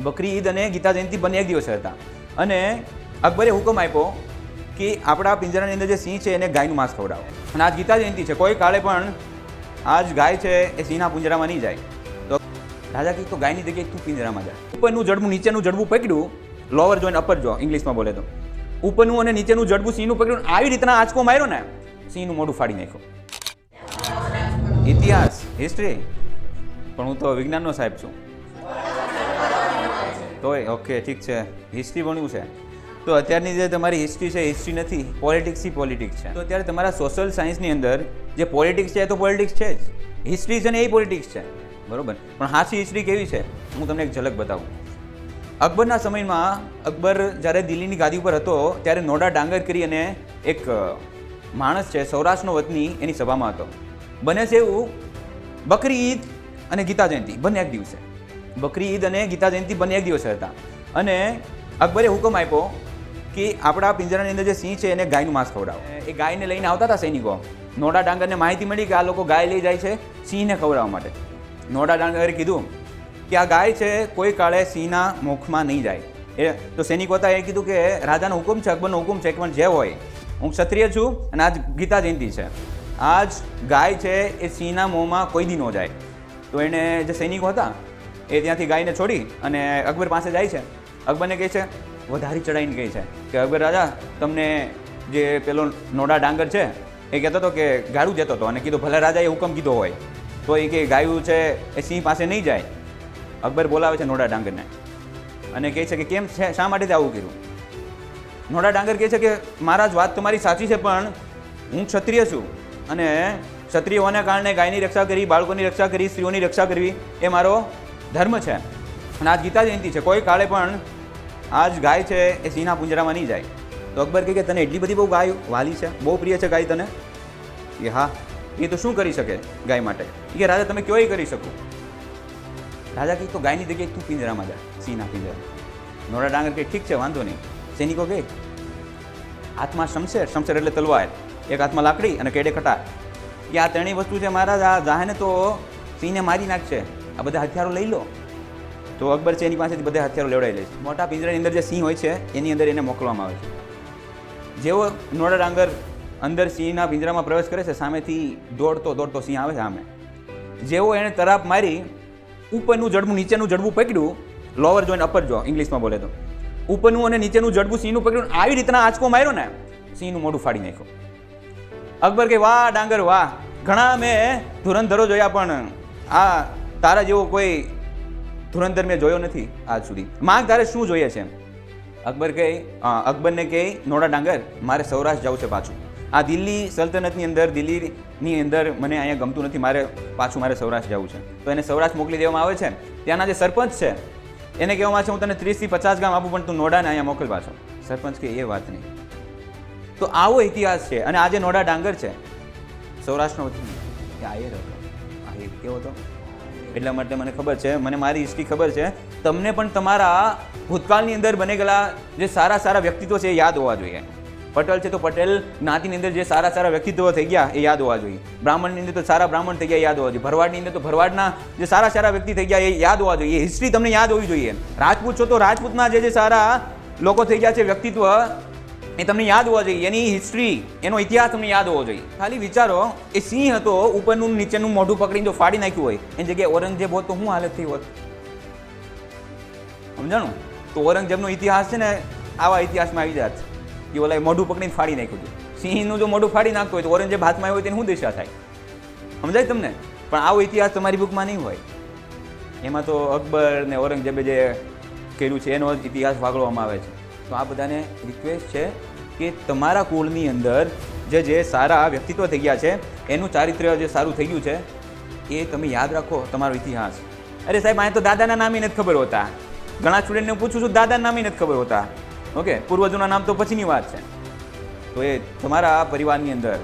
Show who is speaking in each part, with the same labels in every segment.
Speaker 1: બકરી ઈદ અને ગીતા જયંતિ બંને એક દિવસે હતા. અને અકબરે હુકમ આપ્યો કે આપણા પિંજરાની અંદર જે સિંહ છે એને ગાયનું માંસ ખવડાવો. અને આજ ગીતા જયંતિ છે. કોઈ કાળે પણ આજ ગાય છે એ સિંહના પિંજરામાં નહીં જાય. તો રાજા કહે તો ગાયની જગ્યાએ તું પિંજરામાં જાય ઉપરનું જડબું નીચેનું જડબું પકડ્યું. લોવર જો અપર જો ઇંગ્લિશમાં બોલે તો. ઉપરનું અને નીચેનું જડબું સિંહનું પકડ્યું આવી રીતના આંચકો માર્યો ને, સિંહનું મોઢું ફાડી નાખ્યું. ઇતિહાસ હિસ્ટ્રી પણ હું તો વિજ્ઞાનનો સાહેબ છું. તોય ઓકે ઠીક છે. હિસ્ટ્રી ભણ્યું છે. તો અત્યારની જે તમારી હિસ્ટ્રી છે હિસ્ટ્રી નથી પોલિટિક્સ ઈ પોલિટિક્સ છે. તો અત્યારે તમારા સોશિયલ સાયન્સની અંદર જે પોલિટિક્સ છે, એ તો પોલિટિક્સ છે જ. હિસ્ટ્રી છે ને એ પોલિટિક્સ છે. બરોબર? પણ હાસી હિસ્ટ્રી કેવી છે? હું તમને એક ઝલક બતાવું. અકબરના સમયમાં અકબર જ્યારે દિલ્હીની ગાદી ઉપર હતો, ત્યારે નોડા ડાંગર કરી અને એક માણસ છે, સૌરાષ્ટ્રનો વતની એની સભામાં હતો. બને છે એવું બકરી ઈદ અને ગીતા જયંતિ, બંને એક દિવસે. બકરી ઈદ અને ગીતા જયંતિ બંને એક દિવસે હતા. અને અકબરે હુકમ આપ્યો કે આપણા પિંજરાની અંદર જે સિંહ છે એને ગાયનું માંસ ખવડાવો. એ ગાયને લઈને આવતા હતા સૈનિકો. નોડા ડાંગરને માહિતી મળી કે આ લોકો ગાય લઈ જાય છે સિંહને ખવડાવવા માટે. નોડા ડાંગરે કીધું કે આ ગાય છે, કોઈ કાળે સિંહના મુખમાં નહીં જાય. એ તો સૈનિકો હતા એ કીધું કે રાજાનો હુકમ છે, અકબરનો હુકમ છે, પણ જે હોય, હું ક્ષત્રિય છું અને આજ ગીતા જયંતિ છે. આજ ગાય છે એ સિંહના મોંમાં કોઈ દી ન જાય. તો એને જે સૈનિકો હતા એ ત્યાંથી ગાયને છોડી અને અકબર પાસે જાય છે. અકબરને કહે છે, વધારી ચડાઈને કહે છે. કે અકબર, રાજા, તમને જે પેલો નોડા ડાંગર છે, એ કહેતો હતો કે ગાળું જતો હતો. અને કીધું, ભલે રાજાએ હુકમ કીધો હોય, તો એ કે ગાયું છે, એ સિંહ પાસે નહીં જાય. અકબર બોલાવે છે નોડા ડાંગરને અને કહે છે કે, કેમ છે, શા માટે આવું કર્યું? નોડા ડાંગર કહે છે કે મહારાજ વાત તમારી સાચી છે, પણ હું ક્ષત્રિય છું અને ક્ષત્રિય હોવાના કારણે ગાયની રક્ષા કરી, બાળકોની રક્ષા કરી, સ્ત્રીઓની રક્ષા કરવી, એ મારો ધર્મ છે. અને આજ ગીતા જયંતિ છે. કોઈ કાળે પણ આજ ગાય છે એ સિંહના પુંજરામાં નહીં જાય. તો અકબર કહે કે તને એટલી બધી બહુ ગાય વાલી છે? બહુ પ્રિય છે ગાય તને? કે હા. એ તો શું કરી શકે ગાય માટે? કે રાજા, તમે કયો કરી શકો? રાજા કહે, તો ગાયની જગ્યાએ તું પિંજરામાં જા, સિંહના પિંજરા. નોરા ડાંગર કહે, ઠીક છે, વાંધો નહીં. સૈનિકો કહે હાથમાં શમશેર શમશેર એટલે તલવાર. એક હાથમાં લાકડી અને કેડે ખટા કે આ ત્રણેય વસ્તુ છે મહારાજ, આ જાહેને તો સિંહને મારી નાખશે. આ બધા હથિયારો લઈ લો. તો અકબર છે એની પાસેથી બધા હથિયારો લેવડાવી લે છે મોટા પિંજરાની અંદર જે સિંહ હોય છે, એની અંદર એને મોકલવામાં આવે છે. જેવો નોડા ડાંગર અંદર સિંહના પિંજરામાં પ્રવેશ કરે છે, સામેથી દોડતો દોડતો સિંહ આવે છે સામે. જેવો એણે તરાપ મારી ઉપરનું જડબું, નીચેનું જડબું પકડ્યું લોવર જો અપર જો ઇંગ્લિશમાં બોલે તો. ઉપરનું અને નીચેનું જડબું સિંહનું પકડ્યું, આવી રીતના આંચકો માર્યો ને, સિંહનું મોઢું ફાડી નાખ્યું. અકબર કે વાહ, ડાંગર, વાહ. ઘણા મેં ધુરંધરો જોયા, પણ આ તારા જેવો કોઈ ધુરંધર મેં જોયો નથી આજ સુધી. માંગ તારે શું જોઈએ છે? અકબર કહે અકબરને કહે, નોડા ડાંગર, મારે સૌરાષ્ટ્ર જવું છે પાછું. આ દિલ્હી સલ્તનતની અંદર, દિલ્હીની અંદર મને અહીંયા ગમતું નથી, મારે પાછું મારે સૌરાષ્ટ્ર જવું છે. તો એને સૌરાષ્ટ્ર મોકલી દેવામાં આવે છે. ત્યાંના જે સરપંચ છે, એને કહેવામાં આવે છે, હું તને ત્રીસથી પચાસ ગામ આપું, પણ તું નોડાને અહીંયા મોકલ પાછો. સરપંચ કે એ વાત નહીં. તો આવો ઇતિહાસ છે, અને આજે નોડા ડાંગર છે સૌરાષ્ટ્રનો વતની એ રહ્યો હતો એ કેવો હતો? એટલા માટે મને ખબર છે, મને મારી હિસ્ટ્રી ખબર છે. તમને પણ તમારા ભૂતકાળની અંદર બને ગયેલા જે સારા સારા વ્યક્તિત્વ છે એ યાદ હોવા જોઈએ. પટેલ છે તો પટેલ, જ્ઞાતિની અંદર જે સારા સારા વ્યક્તિત્વ થઈ ગયા એ યાદ હોવા જોઈએ. બ્રાહ્મણની અંદર તો સારા બ્રાહ્મણ થઈ ગયા યાદ હોવા જોઈએ. ભરવાડની અંદર તો ભરવાડના જે સારા સારા વ્યક્તિ થઈ ગયા એ યાદ હોવા જોઈએ. હિસ્ટ્રી તમને યાદ હોવી જોઈએ. રાજપૂત છો તો રાજપૂતના જે જે સારા લોકો થઈ ગયા છે વ્યક્તિત્વ એ તમને યાદ હોવા જોઈએ. એની હિસ્ટ્રી એનો ઇતિહાસ તમને યાદ હોવો જોઈએ. ખાલી વિચારો, એ સિંહ હતો, ઉપરનું નીચેનું મોઢું પકડીને જો ફાડી નાખ્યું હોય, એની જગ્યાએ ઔરંગઝેબ હોત તો શું હાલત થઈ હોત? સમજાણું? તો ઔરંગઝેબનો ઇતિહાસ છે ને, આવા ઇતિહાસમાં આવી જાત. કે ઓલા મોઢું પકડીને ફાડી નાખ્યું હતું. સિંહનું જો મોઢું ફાડી નાખતું હોય તો ઔરંગઝેબ હાથમાં આવ્યો હોય તેની શું દિશા થાય? સમજાય તમને? પણ આવો ઇતિહાસ તમારી બુકમાં નહીં હોય. એમાં તો અકબર ને ઔરંગઝેબે જે કર્યું છે, એનો ઇતિહાસ વાગળવામાં આવે છે. તો આ બધાને રિક્વેસ્ટ છે કે તમારા કુળની અંદર જે જે સારા વ્યક્તિત્વ થઈ ગયા છે, એનું ચારિત્ર્ય જે સારું થઈ ગયું છે, એ તમે યાદ રાખો તમારો ઇતિહાસ. અરે સાહેબ આ તો દાદાના નામે નથી ખબર હોતા. ઘણા સ્ટુડન્ટને પૂછું છું, દાદાના નામે નથી ખબર હોતા. ઓકે, પૂર્વજોના નામ તો પછીની વાત છે. તો એ તમારા પરિવારની અંદર,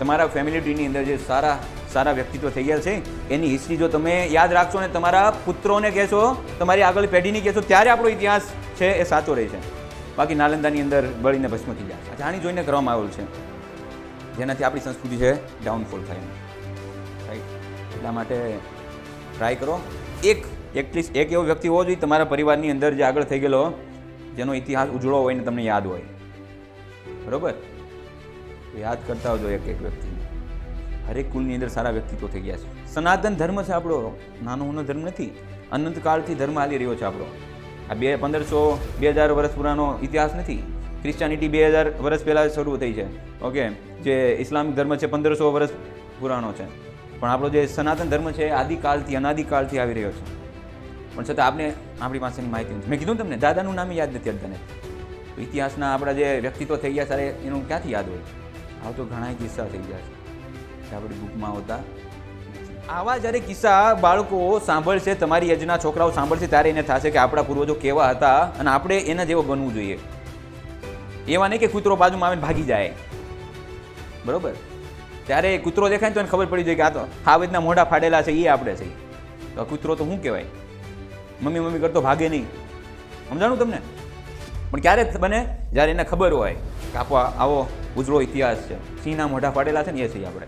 Speaker 1: તમારા ફેમિલી ટ્રીની અંદર જે સારા સારા વ્યક્તિત્વ થઈ ગયા છે, એની હિસ્ટ્રી જો તમે યાદ રાખશો ને તમારા પુત્રોને કહેશો, તમારી આગળ પેઢીની કહેશો, ત્યારે આપણો ઇતિહાસ છે એ સાચો રહે છે. બાકી નાલંદાની અંદર બળીને ભસ્મ થઈ આ જાણી જોઈને કરવામાં આવેલું છે. જેનાથી આપણી સંસ્કૃતિ છે ડાઉનફોલ થાય રાઈટ એટલા માટે ટ્રાય કરો. એક એટલીસ્ટ એક એવો વ્યક્તિ હોવો જોઈએ તમારા પરિવારની અંદર જે આગળ થઈ ગયેલો, જેનો ઇતિહાસ ઉજળો હોય ને તમને યાદ હોય. બરોબર? યાદ કરતા હોજો એક એક વ્યક્તિને. હરેક કુલની અંદર સારા વ્યક્તિત્વ થઈ ગયા છે. સનાતન ધર્મ છે આપણો. નાનો મોનો ધર્મ નથી. અનંતકાળથી ધર્મ હાલી રહ્યો છે આપણો. આ બે પંદરસો બે હજાર વર્ષ પુરાનો ઇતિહાસ નથી. ક્રિશ્ચિયાનિટી બે હજાર વર્ષ પહેલાં શરૂ થઈ છે. ઓકે જે ઇસ્લામિક ધર્મ છે પંદરસો વર્ષ પુરાણો છે. પણ આપણો જે સનાતન ધર્મ છે એ આદિકાળથી અનાદિકાળથી આવી રહ્યો છે. પણ છતાં આપણે આપણી પાસેની માહિતી મેં કીધું તમને, દાદાનું નામ યાદ નથી તને ઇતિહાસના આપણા જે વ્યક્તિત્વ થઈ ગયા સારે એનું ક્યાંથી યાદ હોય? આવું તો ઘણા કિસ્સા થઈ ગયા છે. આપણી બુકમાં હોતા આવા જ્યારે કિસ્સા બાળકો સાંભળશે, તમારી એજના છોકરાઓ સાંભળશે, ત્યારે એને થશે કે આપણા પૂર્વજો કેવા હતા અને આપણે એના જેવો બનવું જોઈએ. એવા નહીં કે કૂતરો બાજુમાં આવીને ભાગી જાય. બરાબર? ત્યારે કૂતરો દેખાય ને તો એને ખબર પડી જાય કે આ તો હાવેદના મોઢા ફાડેલા છે એ આપણે છે. તો કૂતરો તો શું કહેવાય? મમ્મી મમ્મી કરતો ભાગે નહીં. સમજાણું તમને? પણ ક્યારે બને? જ્યારે એને ખબર હોય કે આપો આવો ઉજળો ઇતિહાસ છે. સિંહના મોઢા ફાડેલા છે ને એ છે આપણે.